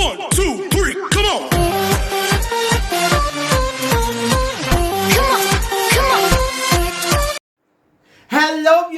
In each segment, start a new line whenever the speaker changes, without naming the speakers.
One, two, three,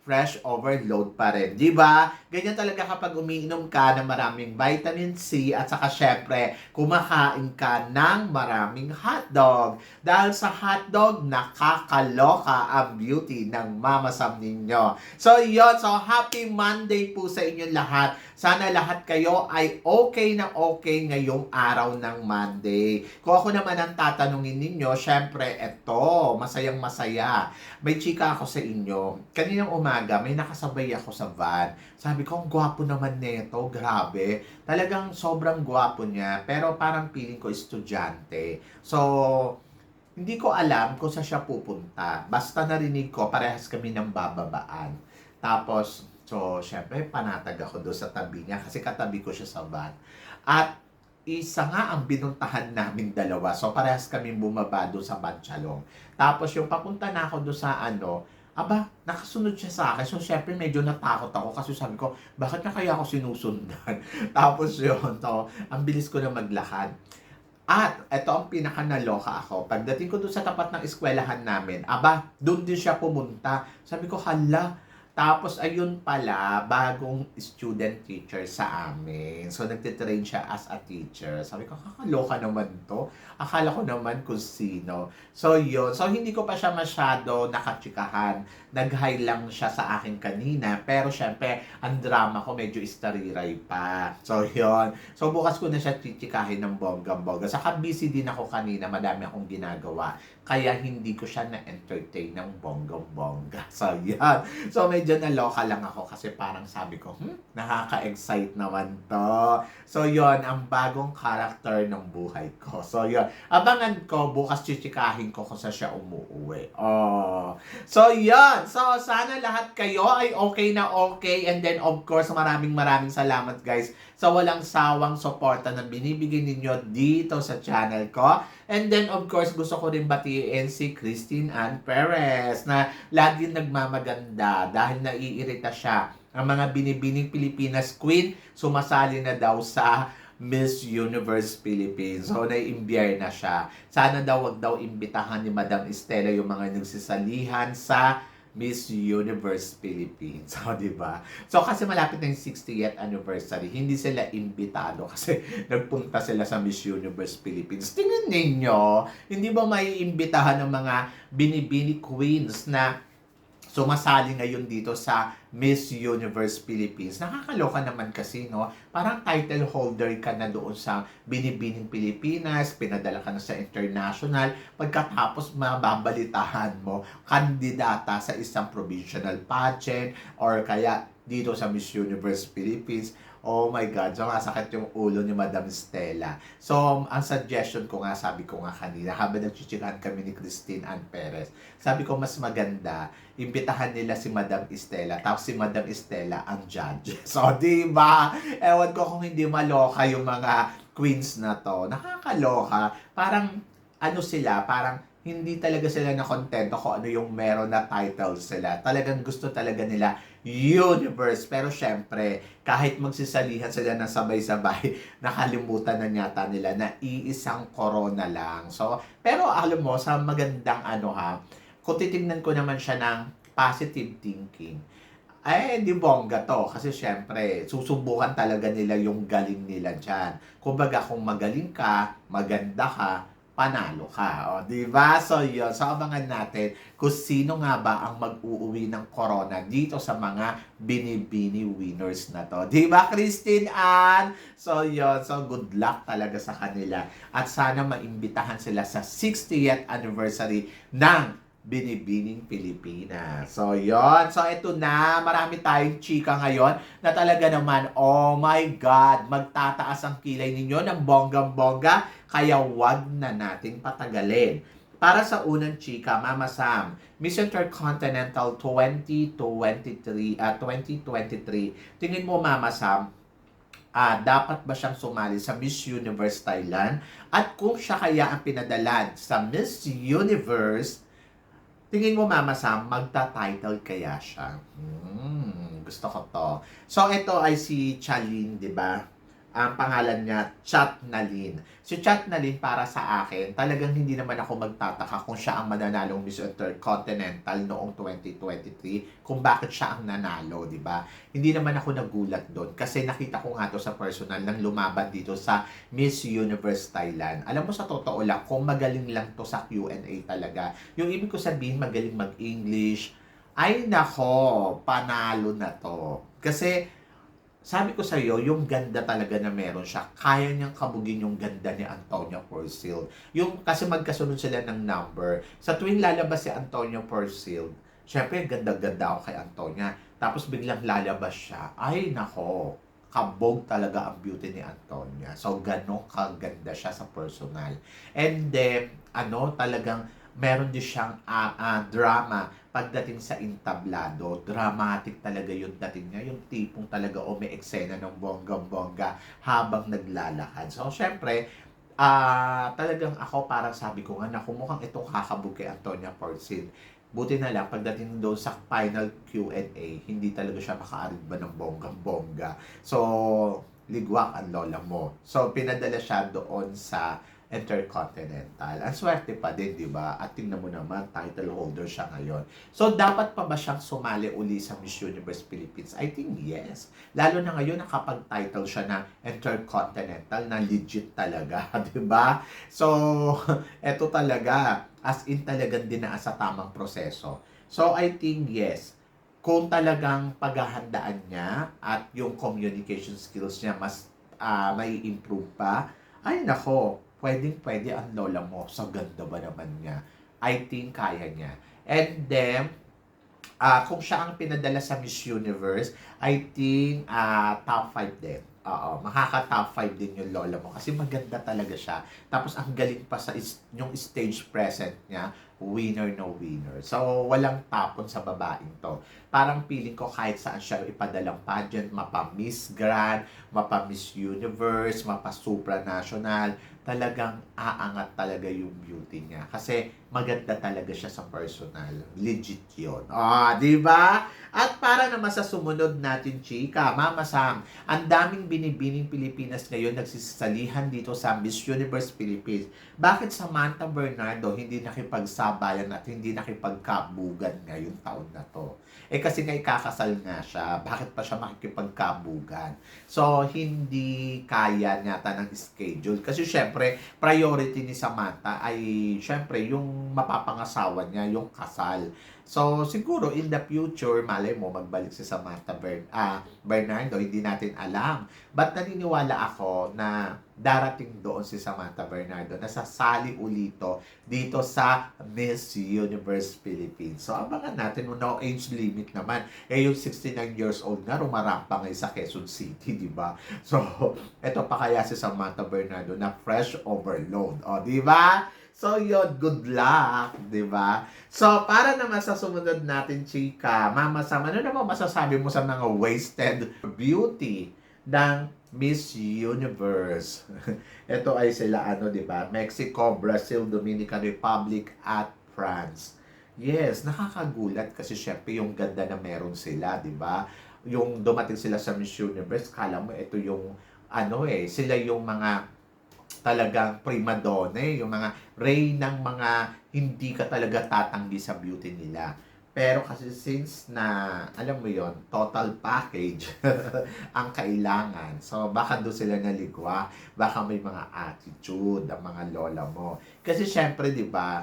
fresh overload pa rin. Di ba? Ganyan talaga kapag umiinom ka ng maraming vitamin C at saka syempre, kumakain ka ng maraming hotdog. Dahil sa hotdog, nakakaloka ang beauty ng Mama Sam ninyo. So, yun. So, happy Monday po sa inyong lahat. Sana lahat kayo ay okay na okay ngayong araw ng Monday. Kung ako naman ang tatanungin ninyo, syempre, eto, masayang masaya. May chika ako sa inyo. Kaninang umaga, may nakasabay ako sa van. Sabi ko, ang gwapo naman neto, grabe. Talagang sobrang gwapo niya, pero parang feeling ko estudyante. So, hindi ko alam kung saan siya pupunta. Basta narinig ko, parehas kami ng bababaan. Tapos, so, syempre, panatag ako doon sa tabi niya kasi katabi ko siya sa van. At isa nga ang binuntahan namin dalawa. So, parehas kami bumaba doon sa Banchalong. Tapos, yung papunta na ako doon sa ano, aba, nakasunod siya sa akin. So, syempre, medyo natakot ako kasi sabi ko, bakit na kaya ako sinusundan? Tapos yun, so, ang bilis ko na maglakad. At ito ang pinaka naloka ako. Pagdating ko doon sa tapat ng eskwelahan namin, aba, doon din siya pumunta. Sabi ko, hala. Tapos ayun pala, bagong student teacher sa amin. So nagtitrain siya as a teacher. Sabi ko, kakaloka naman to. Akala ko naman kung sino. So yun. So hindi ko pa siya masyado nakachikahan. Nag-hi lang siya sa akin kanina. Pero syempre, ang drama ko medyo istariray pa. So yun. So bukas ko na siya chichikahin ng bonggang-bongga. Saka busy din ako kanina. Madami akong ginagawa. Kaya hindi ko siya na-entertain ng bonggang-bongga. So yan. So medyo naloka lang ako kasi parang sabi ko, hmm, nakaka-excite naman to. So yon ang bagong character ng buhay ko. So yon abangan ko, bukas chichikahin ko kung saan siya umuwi. Oh. So yon So sana lahat kayo ay okay na okay. And then of course, maraming maraming salamat guys sa walang sawang suporta na binibigay ninyo dito sa channel ko. And then, of course, gusto ko rin batiin si Christine Ann Perez na lagi nagmamaganda dahil naiirita siya. Ang mga binibining Pilipinas Queen, sumasali na daw sa Miss Universe Philippines. So, naiimbyer na siya. Sana daw wag daw imbitahan ni Madam Estela yung mga nagsisalihan sa Miss Universe Philippines. So, di ba? So, kasi malapit na yung 60th anniversary, hindi sila imbitado kasi nagpunta sila sa Miss Universe Philippines. Tingnan ninyo, hindi ba may imbitahan ng mga binibini queens na sumasali ngayon dito sa Miss Universe Philippines. Nakakaloka naman kasi, no? Parang title holder ka na doon sa Binibining Pilipinas, pinadala ka na sa international, pagkatapos mababalitahan mo, kandidata sa isang provincial pageant, or kaya dito sa Miss Universe Philippines. Oh my God, so sakit yung ulo ni Madam Stella. So, ang suggestion ko nga, sabi ko nga kanina, habang nagchichikahan kami ni Christine Ann Perez, sabi ko mas maganda, imbitahan nila si Madam Estela, tapos si Madam Estela ang judge. So, di ba? Ewan ko kung hindi maloka yung mga queens na to. Nakakaloka. Parang, ano sila, parang hindi talaga sila na kontento kung ano yung meron na title sila. Talagang gusto talaga nila universe. Pero syempre, kahit magsisalihan sila ng sabay-sabay, nakalimutan na yata nila na iisang corona lang. So, pero alam mo, sa magandang ano ha, kung titignan ko naman siya ng positive thinking, ay, di bongga to. Kasi syempre, susubukan talaga nila yung galing nila dyan. Kumbaga, kung magaling ka, maganda ka, panalo ka. O, di ba? So, yun. So, abangan natin kung sino nga ba ang mag-uuwi ng corona dito sa mga binibini winners na to. Di ba, Christine Ann? So, yun. So, good luck talaga sa kanila. At sana maimbitahan sila sa 60th anniversary ng Binibining Pilipinas. So, yon So, ito na. Marami tayong chika ngayon na talaga naman, oh my God, magtataas ang kilay ninyo ng bonggang-bongga. Kaya wag na nating patagalin. Para sa unang chika, Mama Sam, Miss Intercontinental 2023, ah 2023, tingin mo Mama Sam, ah dapat ba siyang sumali sa Miss Universe Thailand? At kung siya kaya ang pinadalan sa Miss Universe, tingin mo Mama Sam, magta-title kaya siya? Hmm, gusto ko to. So ito ay si Chalin, di ba? Ang pangalan niya, Chat Nalin. Si Chat Nalin para sa akin, talagang hindi naman ako magtataka kung siya ang mananalong Miss Intercontinental noong 2023, kung bakit siya ang nanalo, di ba? Hindi naman ako nagulat doon kasi nakita ko nga to sa personal nang lumaban dito sa Miss Universe Thailand. Alam mo sa totoo lang, kung magaling lang to sa Q&A talaga, yung ibig ko sabihin magaling mag-English, ay nako, panalo na to. Kasi sabi ko sa iyo, yung ganda talaga na meron siya, kaya niyang kabugin yung ganda ni Antonio Porcil. Yung, kasi magkasunod sila ng number. Sa tuwing lalabas si Antonio Porcil, syempre ganda-ganda ako kay Antonia. Tapos biglang lalabas siya. Ay, nako, kabog talaga ang beauty ni Antonia. So, ganon kaganda siya sa personal. And then, ano, talagang meron din siyang ah, ah, drama pagdating sa intablado. Dramatic talaga yung dating niya. Yung tipong talaga o may eksena ng bonggang-bongga habang naglalakad. So, syempre, ah talagang ako parang sabi ko nga na mukhang itong kakabog kay Antonia Porcin. Buti na lang, pagdating doon sa final Q&A, hindi talaga siya makaaridba ng bonggang-bongga. So, ligwak ang lola mo. So, pinadala siya doon sa Intercontinental. Ang swerte pa din, di ba? At tingnan mo naman, title holder siya ngayon. So, dapat pa ba siyang sumali uli sa Miss Universe Philippines? I think yes. Lalo na ngayon, nakapag-title siya na Intercontinental na legit talaga, di ba? So, eto talaga, as in talagang dinaan sa tamang proseso. So, I think yes kung talagang paghahandaan niya at yung communication skills niya mas uh, may improve pa, ay nako, pwedeng pwede ang lola mo. Sa ganda ba naman niya? I think kaya niya. And then, uh, kung siya ang pinadala sa Miss Universe, I think uh, top 5 din. Oo, makaka-top 5 din yung lola mo kasi maganda talaga siya. Tapos ang galing pa sa is, yung stage present niya, winner no winner. So, walang tapon sa babaeng to. Parang feeling ko kahit saan siya ipadalang pageant, mapa Miss Grand, mapa Miss Universe, mapa supranational, talagang aangat talaga yung beauty niya. Kasi maganda talaga siya sa personal. Legit yun. Ah, di ba? At para naman sa sumunod natin, chika, Mama Sam, ang daming binibining Pilipinas ngayon nagsisalihan dito sa Miss Universe Philippines. Bakit Samantha Bernardo hindi nakipagsabayan at hindi nakipagkabugan ngayong taon na to? Eh kasi nga ikakasal nga siya, bakit pa siya makikipagkabugan? So, hindi kaya nyata ng schedule. Kasi syempre, priority ni Samantha ay syempre yung mapapangasawa niya, yung kasal. So, siguro in the future, malay mo, magbalik si Samantha Bern ah, Bernardo, hindi natin alam. But naniniwala ako na darating doon si Samantha Bernardo na sasali ulito dito sa Miss Universe Philippines. So, abangan natin, no age limit naman. Eh, yung 69 years old na, rumarampa ngayon sa Quezon City, di ba? So, eto pa kaya si Samantha Bernardo na fresh overload. O, di ba? So, yun, good luck, di ba? So, para naman sa sumunod natin, chika, Mama Sam, ano naman masasabi mo sa mga wasted beauty ng Miss Universe? Ito ay sila, ano, di ba? Mexico, Brazil, Dominican Republic, at France. Yes, nakakagulat kasi syempre yung ganda na meron sila, di ba? Yung dumating sila sa Miss Universe, kala mo ito yung ano eh, sila yung mga talagang prima donna, yung mga ray ng mga hindi ka talaga tatanggi sa beauty nila. Pero kasi since na, alam mo yon total package ang kailangan. So, baka doon sila naligwa. Baka may mga attitude ang mga lola mo. Kasi syempre, di ba,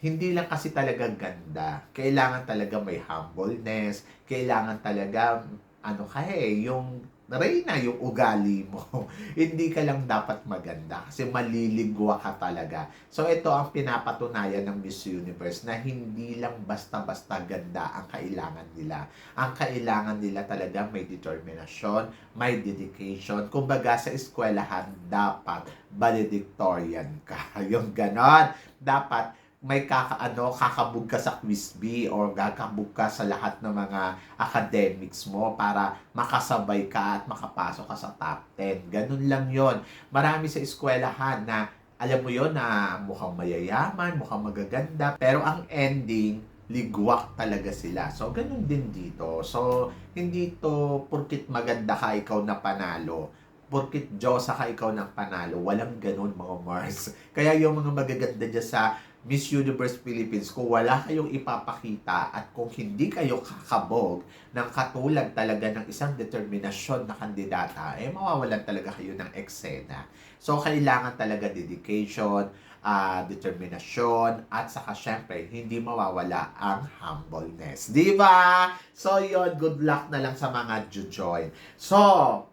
hindi lang kasi talaga ganda. Kailangan talaga may humbleness. Kailangan talaga, ano ka yung Reyna yung ugali mo. Hindi ka lang dapat maganda kasi maliligwa ka talaga. So ito ang pinapatunayan ng Miss Universe na hindi lang basta-basta ganda ang kailangan nila. Ang kailangan nila talaga may determinasyon, may dedication. Kumbaga sa eskwelahan dapat valedictorian ka. yung ganon. Dapat may kakaano, kakabog ka sa quiz bee or kakabog ka sa lahat ng mga academics mo para makasabay ka at makapasok ka sa top 10. Ganun lang yon Marami sa eskwelahan na alam mo yon na mukhang mayayaman, mukhang magaganda, pero ang ending, ligwak talaga sila. So, ganun din dito. So, hindi to purkit maganda ka, ikaw na panalo. Purkit Diyosa ka, ikaw na panalo. Walang ganun, mga Mars. Kaya yung mga magaganda dyan sa Miss Universe Philippines, kung wala kayong ipapakita at kung hindi kayo kakabog ng katulad talaga ng isang determinasyon na kandidata, eh mawawalan talaga kayo ng eksena. So, kailangan talaga dedication, ah, determinasyon, at saka syempre, hindi mawawala ang humbleness. Di ba? So, yon good luck na lang sa mga jujoy. So,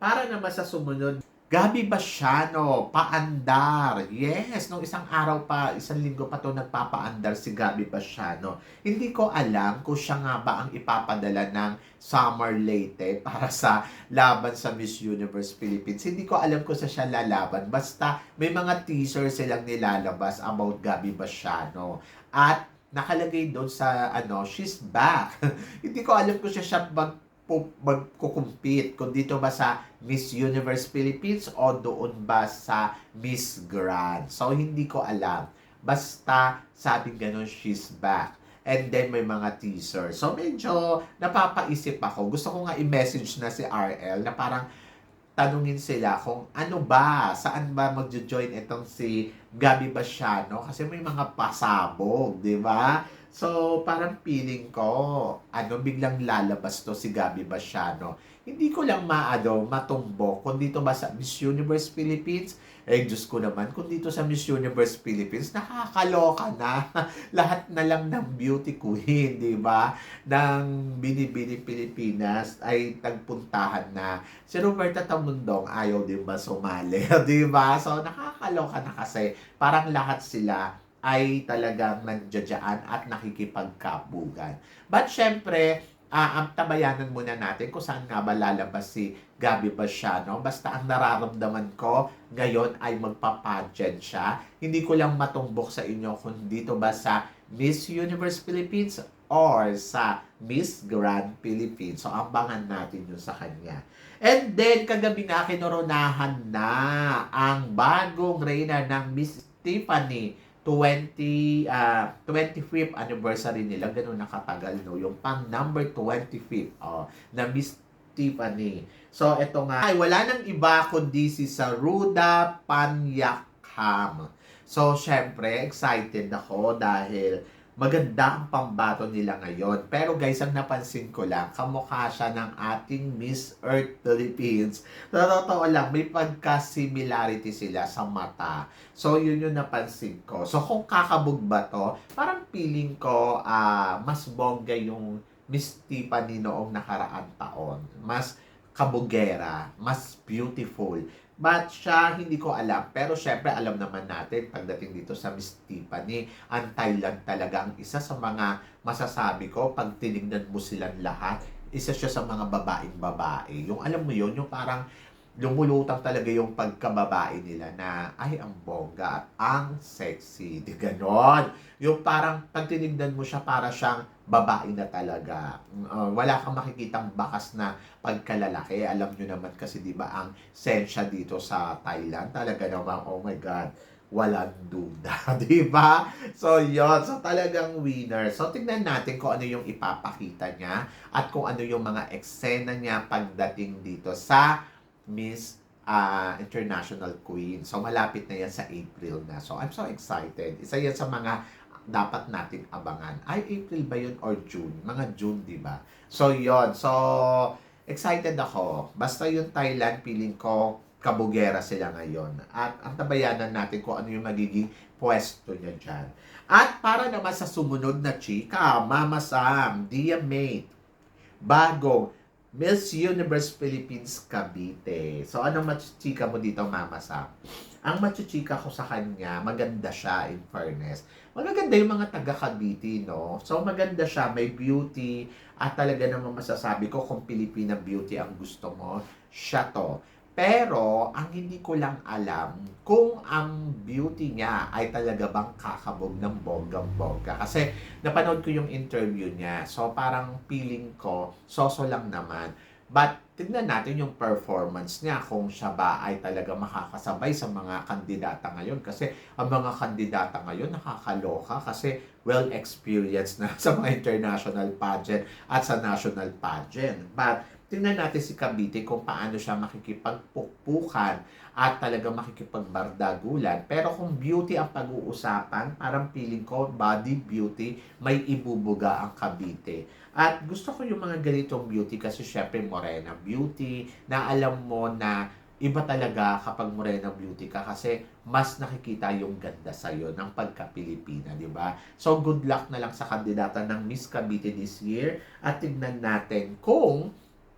para naman sa sumunod, Gabi Basiano, paandar. Yes, nung isang araw pa, isang linggo pa to nagpapaandar si Gabi Basiano. Hindi ko alam kung siya nga ba ang ipapadala ng Summer Leyte para sa laban sa Miss Universe Philippines. Hindi ko alam kung sa siya lalaban. Basta may mga teaser silang nilalabas about Gabi Basiano. At nakalagay doon sa ano, she's back. Hindi ko alam kung siya siya mag magkukumpit kung dito ba sa Miss Universe Philippines o doon ba sa Miss Grand. So, hindi ko alam. Basta, sabi ganun, she's back. And then, may mga teaser. So, medyo napapaisip ako. Gusto ko nga i-message na si RL na parang tanungin sila kung ano ba, saan ba magjo-join itong si Gabi Basiano kasi may mga pasabog, di ba? So, parang feeling ko, ano, biglang lalabas to si Gabi Basiano. Hindi ko lang maado, matumbok kung dito ba sa Miss Universe Philippines. Eh, Diyos ko naman, kung dito sa Miss Universe Philippines, nakakaloka na. Lahat na lang ng beauty queen, di ba? Ng Binibini Pilipinas ay tagpuntahan na. Si Roberta Tamundong ayaw din ba sumali, di ba? So, nakakaloka na kasi parang lahat sila ay talagang nandiyadyaan at nakikipagkabugan. But syempre, ah ang tabayanan muna natin kung saan nga ba lalabas si Gabi Basiano. Basta ang nararamdaman ko ngayon ay magpapageant siya. Hindi ko lang matumbok sa inyo kung dito ba sa Miss Universe Philippines or sa Miss Grand Philippines. So, abangan natin yun sa kanya. And then, kagabi nga kinoronahan na ang bagong reyna ng Miss Tiffany 20 ah 25th anniversary nila. Ganun nakatagal no? Yung pang number 25th oh, na Miss Tiffany. So ito nga. Ay wala nang iba kundi si Saruda Panyakham. So syempre excited ako dahil maganda ang pambato nila ngayon. Pero guys, ang napansin ko lang, kamukha siya ng ating Miss Earth Philippines. Sa totoo lang, may pagka-similarity sila sa mata. So, yun yung napansin ko. So, kung kakabog ba to, parang feeling ko, ah mas bongga yung Miss Tiffany noong nakaraang taon. Mas kabugera, mas beautiful. But siya, hindi ko alam. Pero syempre, alam naman natin, pagdating dito sa Miss Tiffany, ang Thailand talaga ang isa sa mga masasabi ko, pag tinignan mo silang lahat, isa siya sa mga babaeng babae. Yung alam mo yun, yung parang lumulutang talaga yung pagkababae nila na ay ang bongga at ang sexy. Di ganon. Yung parang pag tinignan mo siya para siyang babae na talaga. Uh, wala kang makikitang bakas na pagkalalaki. Alam nyo naman kasi di ba ang sensya dito sa Thailand. Talaga naman, oh my God, walang duda. di ba? So, yon So, talagang winner. So, tingnan natin kung ano yung ipapakita niya at kung ano yung mga eksena niya pagdating dito sa Miss ah, International Queen. So, malapit na yan sa April na. So, I'm so excited. Isa yan sa mga dapat nating abangan. Ay, April ba yun or June? Mga June, di ba? So, yon So, excited ako. Basta yung Thailand, feeling ko, kabugera sila ngayon. At ang tabayanan natin kung ano yung magiging pwesto niya dyan. At para naman sa sumunod na chika, Mama Sam, Dia Mate, bagong Miss Universe Philippines Cavite. So, ano machichika mo dito, Mama Sam? Ang machichika ko sa kanya, maganda siya, in fairness. Magaganda yung mga taga Cavite, no? So, maganda siya, may beauty, at talaga naman masasabi ko kung Filipina beauty ang gusto mo, siya to. Pero, ang hindi ko lang alam kung ang beauty niya ay talaga bang kakabog ng bonggang-bongga. Kasi, napanood ko yung interview niya. So, parang feeling ko, soso lang naman. But, tignan natin yung performance niya kung siya ba ay talaga makakasabay sa mga kandidata ngayon. Kasi, ang mga kandidata ngayon nakakaloka kasi well-experienced na sa mga international pageant at sa national pageant. But, tingnan natin si Cavite kung paano siya makikipagpukpukan at talaga makikipagbardagulan. Pero kung beauty ang pag-uusapan, parang feeling ko body beauty, may ibubuga ang Cavite. At gusto ko yung mga ganitong beauty kasi syempre morena beauty, na alam mo na iba talaga kapag morena beauty ka kasi mas nakikita yung ganda sa'yo ng pagka-Pilipina, di ba? So, good luck na lang sa kandidata ng Miss Cavite this year at tignan natin kung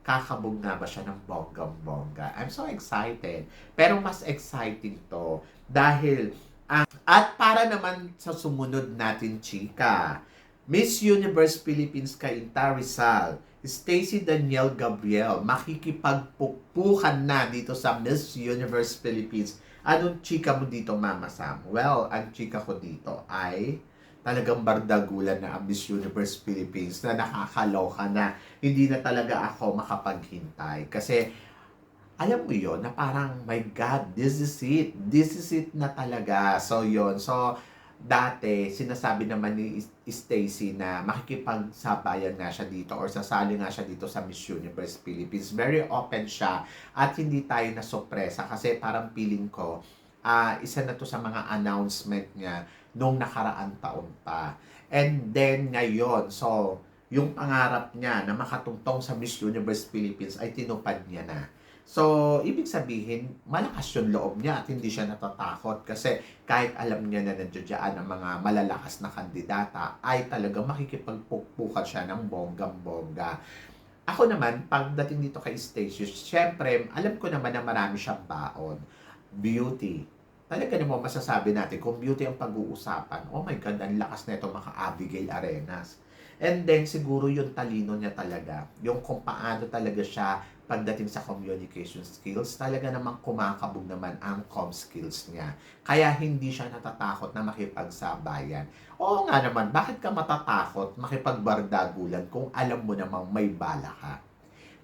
kakabog nga ba siya ng bonggang-bongga. I'm so excited. Pero mas exciting to dahil ang at para naman sa sumunod natin, chika, Miss Universe Philippines Kainta Rizal, Stacy Danielle Gabriel, makikipagpukpukan na dito sa Miss Universe Philippines. Anong chika mo dito, Mama Sam? Well, ang chika ko dito ay talagang bardagulan na ang Miss Universe Philippines na nakakaloka na hindi na talaga ako makapaghintay. Kasi, alam mo yon na parang, my God, this is it. This is it na talaga. So, yon So, dati, sinasabi naman ni Stacy na makikipagsabayan nga siya dito or sasali nga siya dito sa Miss Universe Philippines. Very open siya at hindi tayo na sorpresa kasi parang feeling ko, ah isa na to sa mga announcement niya nung nakaraan taon pa. And then ngayon, so yung pangarap niya na makatungtong sa Miss Universe Philippines ay tinupad niya na. So, ibig sabihin, malakas yung loob niya at hindi siya natatakot kasi kahit alam niya na nandiyan ang mga malalakas na kandidata, ay talaga makikipagpukpukan siya ng bonggang-bongga. Ako naman, pagdating dito kay Stacey, syempre, alam ko naman na marami siyang baon. Beauty, talaga naman masasabi natin, kung beauty ang pag-uusapan, oh my God, ang lakas na ito maka Abigail Arenas. And then, siguro yung talino niya talaga, yung kung paano talaga siya pagdating sa communication skills, talaga namang kumakabog naman ang com skills niya. Kaya hindi siya natatakot na makipagsabayan. Oo nga naman, bakit ka matatakot makipagbardagulan kung alam mo namang may bala ka?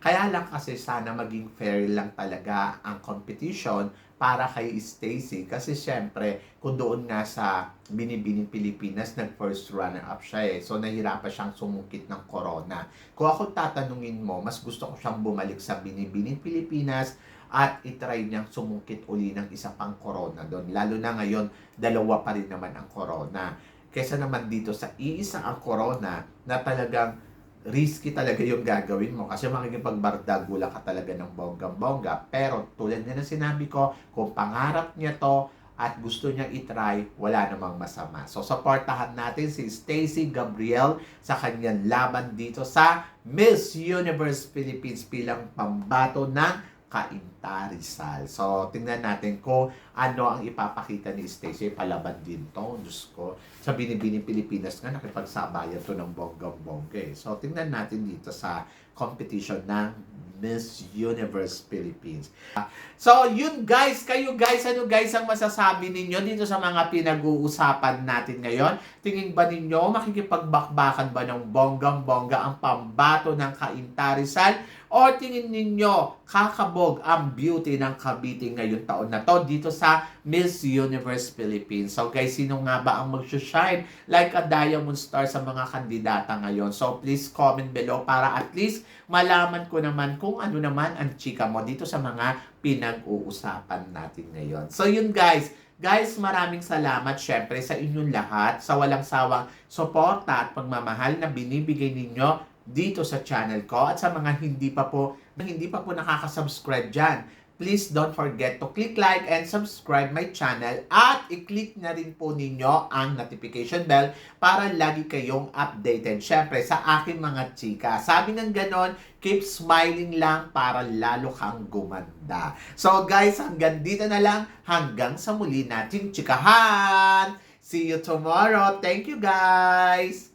Kaya lang kasi sana maging fair lang talaga ang competition para kay Stacy. Kasi syempre, kung doon nga sa Binibining Pilipinas, nag-first runner-up siya eh. So, nahirapan siyang sumungkit ng corona. Kung ako tatanungin mo, mas gusto ko siyang bumalik sa Binibining Pilipinas at itry niyang sumungkit uli ng isa pang corona doon. Lalo na ngayon, dalawa pa rin naman ang corona. Kesa naman dito sa iisa ang corona na talagang risky talaga yung gagawin mo kasi makikipagbardagula ka talaga ng bonggang-bongga. Pero tulad nga ng sinabi ko, kung pangarap niya to at gusto niya itry, wala namang masama. So, supportahan natin si Stacy Gabriel sa kanyang laban dito sa Miss Universe Philippines bilang pambato ng Kainta Rizal. So, tingnan natin kung ano ang ipapakita ni Stacey. Palaban din to. Diyos ko. Sa Binibining Pilipinas nga, nakipagsabayan to ng bonggang-bongga. eh. So, tingnan natin dito sa competition ng Miss Universe Philippines. So, yun guys, kayo guys, ano guys ang masasabi ninyo dito sa mga pinag-uusapan natin ngayon? Tingin ba ninyo makikipagbakbakan ba ng bonggang-bongga ang pambato ng Kainta Rizal? O tingin ninyo kakabog ang beauty ng Cavite ngayon taon na to dito sa Miss Universe Philippines? So guys, sino nga ba ang mag-shine like a diamond star sa mga kandidata ngayon? So please comment below para at least malaman ko naman kung ano naman ang chika mo dito sa mga pinag-uusapan natin ngayon. So yun guys, Guys, maraming salamat syempre sa inyong lahat sa walang sawang suporta at pagmamahal na binibigay ninyo dito sa channel ko at sa mga hindi pa po hindi pa po nakaka-subscribe diyan. Please don't forget to click like and subscribe my channel at i-click na rin po ninyo ang notification bell para lagi kayong updated. Syempre, sa aking mga chika. Sabi ng ganon, keep smiling lang para lalo kang gumanda. So guys, hanggang dito na lang. Hanggang sa muli nating chikahan. See you tomorrow. Thank you guys.